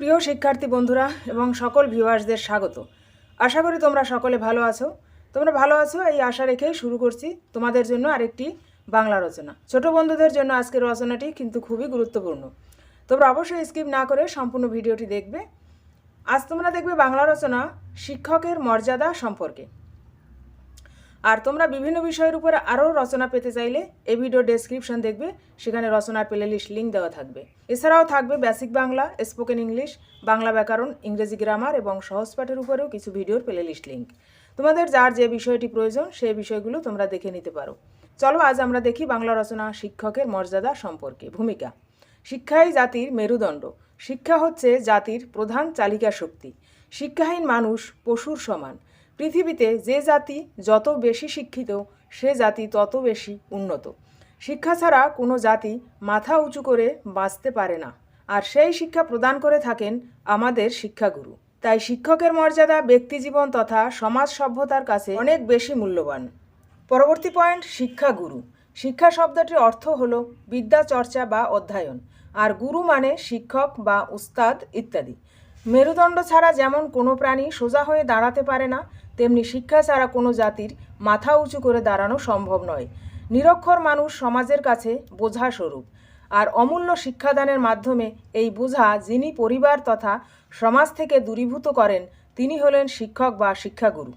প্রিয় শিক্ষার্থী বন্ধুরা এবং সকল ভিউয়ার্সদের স্বাগত। আশা করি তোমরা সকলে ভালো আছো। তোমরা ভালো আছো এই আশা রেখে শুরু করছি তোমাদের জন্য আরেকটি বাংলা রচনা। ছোট বন্ধুদের জন্য আজকের রচনাটি কিন্তু খুবই গুরুত্বপূর্ণ। তোমরা অবশ্যই স্কিপ না করে সম্পূর্ণ ভিডিওটি দেখবে। আজ তোমরা দেখবে বাংলা রচনা শিক্ষকের মর্যাদা সম্পর্কে। আর তোমরা বিভিন্ন বিষয়ের উপরে আরও রচনা পেতে চাইলে এই ভিডিও ডেসক্রিপশন দেখবে, সেখানে রচনার প্লেলিস্ট লিঙ্ক দেওয়া থাকবে। এছাড়াও থাকবে basic Bangla spoken English Bangla ব্যাকরণ ইংরেজি গ্রামার এবং সহজ পাঠের উপরেও কিছু ভিডিওর প্লেলিস্ট লিঙ্ক তোমাদের যার যে বিষয়টি প্রয়োজন সেই বিষয়গুলো তোমরা দেখে নিতে পারো। চলো আজ আমরা দেখি বাংলা রচনা শিক্ষকের মর্যাদা সম্পর্কে ভূমিকা। শিক্ষাই জাতির মেরুদণ্ড। শিক্ষা হচ্ছে জাতির প্রধান চালিকা শক্তি। শিক্ষাহীন মানুষ পশুর সমান। পৃথিবীতে যে জাতি যত বেশি শিক্ষিত, সে জাতি তত বেশি উন্নত। শিক্ষা ছাড়া কোনো জাতি মাথা উঁচু করে বাঁচতে পারে না। আর সেই শিক্ষা প্রদান করে থাকেন আমাদের শিক্ষাগুরু। তাই শিক্ষকের মর্যাদা ব্যক্তিজীবন তথা সমাজ সভ্যতার কাছে অনেক বেশি মূল্যবান। পরবর্তী পয়েন্ট, শিক্ষাগুরু। শিক্ষা শব্দটির অর্থ হল বিদ্যা চর্চা বা অধ্যয়ন। আর গুরু মানে শিক্ষক বা উস্তাদ ইত্যাদি। মেরুদণ্ড ছাড়া যেমন কোনো প্রাণী সোজা হয়ে দাঁড়াতে পারে না, তেমনি শিক্ষা ছাড়া কোনো জাতির মাথা উঁচু করে দাঁড়ানো সম্ভব নয়। নিরক্ষর মানুষ সমাজের কাছে বোঝা স্বরূপ। আর অমূল্য শিক্ষাদানের মাধ্যমে এই বোঝা যিনি পরিবার তথা সমাজ থেকে দূরীভূত করেন, তিনি হলেন শিক্ষক বা শিক্ষাগুরু।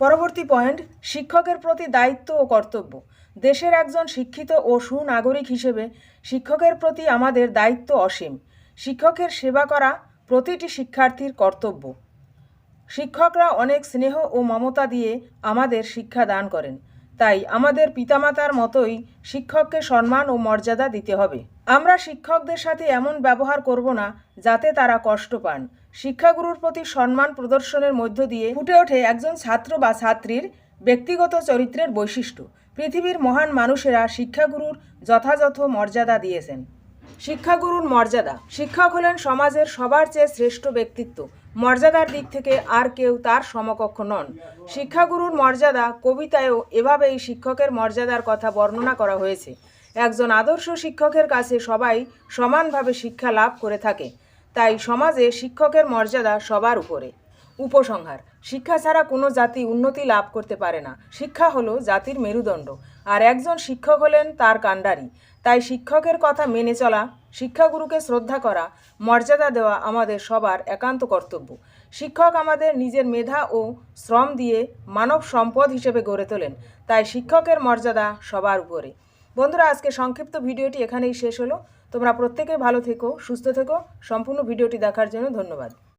পরবর্তী পয়েন্ট, শিক্ষকের প্রতি দায়িত্ব ও কর্তব্য। দেশের একজন শিক্ষিত ও সুনাগরিক হিসেবে শিক্ষকের প্রতি আমাদের দায়িত্ব অসীম। শিক্ষকের সেবা করা প্রতিটি শিক্ষার্থীর কর্তব্য। শিক্ষকরা অনেক স্নেহ ও মমতা দিয়ে আমাদের শিক্ষা দান করেন। তাই আমাদের পিতামাতার মতোই শিক্ষককে সম্মান ও মর্যাদা দিতে হবে। আমরা শিক্ষকদের সাথে এমন ব্যবহার করব না, যাতে তারা কষ্ট পান। শিক্ষাগুরুর প্রতি সম্মান প্রদর্শনের মধ্য দিয়ে ফুটে ওঠে একজন ছাত্র বা ছাত্রীর ব্যক্তিগত চরিত্রের বৈশিষ্ট্য। পৃথিবীর মহান মানুষেরা শিক্ষাগুরুর যথাযথ মর্যাদা দিয়েছেন। শিক্ষাগুরুর মর্যাদা। শিক্ষক হলেন সমাজের সবার চেয়ে শ্রেষ্ঠ ব্যক্তিত্ব। মর্যাদার দিক থেকে আর কেউ তার সমকক্ষ নন। শিক্ষাগুরুর মর্যাদা কবিতায়ও এভাবেই শিক্ষকের মর্যাদার কথা বর্ণনা করা হয়েছে। একজন আদর্শ শিক্ষকের কাছে সবাই সমানভাবে শিক্ষা লাভ করে থাকে। তাই সমাজে শিক্ষকের মর্যাদা সবার উপরে। উপসংহার। শিক্ষা ছাড়া কোনো জাতি উন্নতি লাভ করতে পারে না। শিক্ষা হলো জাতির মেরুদণ্ড। আর একজন শিক্ষক হলেন তার কাণ্ডারি। তাই শিক্ষকের কথা মেনে চলা, শিক্ষাগুরুকে শ্রদ্ধা করা, মর্যাদা দেওয়া আমাদের সবার একান্ত কর্তব্য। শিক্ষক আমাদের নিজের মেধা ও শ্রম দিয়ে মানব সম্পদ হিসেবে গড়ে তোলেন। তাই শিক্ষকের মর্যাদা সবার উপরে। বন্ধুরা, আজকে সংক্ষিপ্ত ভিডিওটি এখানেই শেষ হলো। তোমরা প্রত্যেকে ভালো থেকো, সুস্থ থেকো। সম্পূর্ণ ভিডিওটি দেখার জন্য ধন্যবাদ।